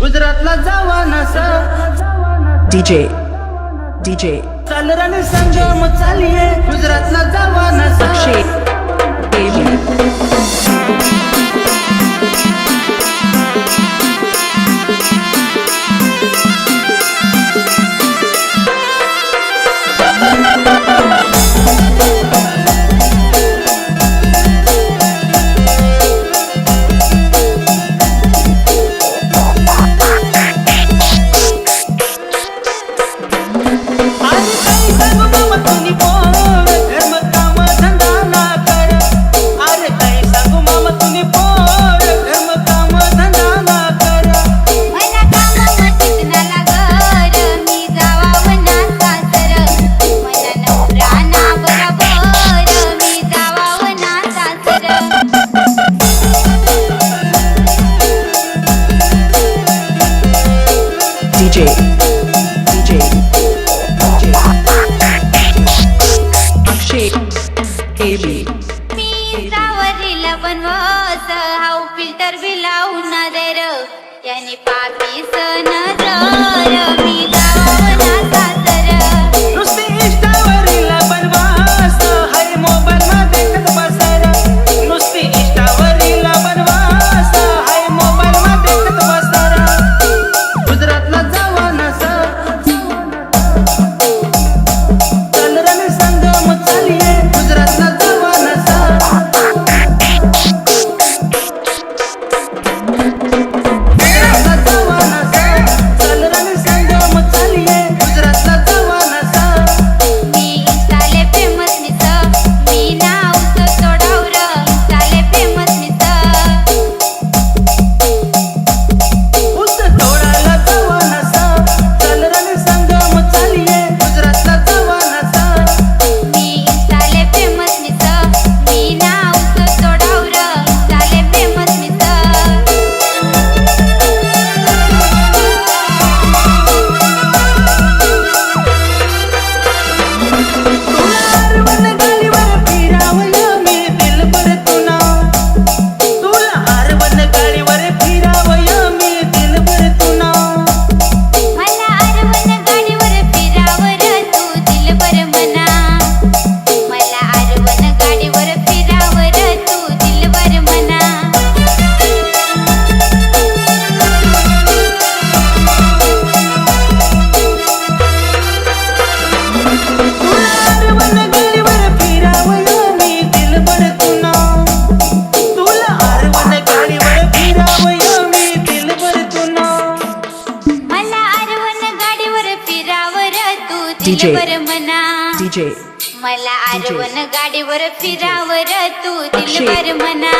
गुजरातला जावा नसा DJ DJ. चाल रण संगम चालिये गुजरातला जावा नसा तर भिलावून दर याने पापी सण जर. DJ. DJ. मला आरवण गाडीवर फिरावर तू दिलवर मना.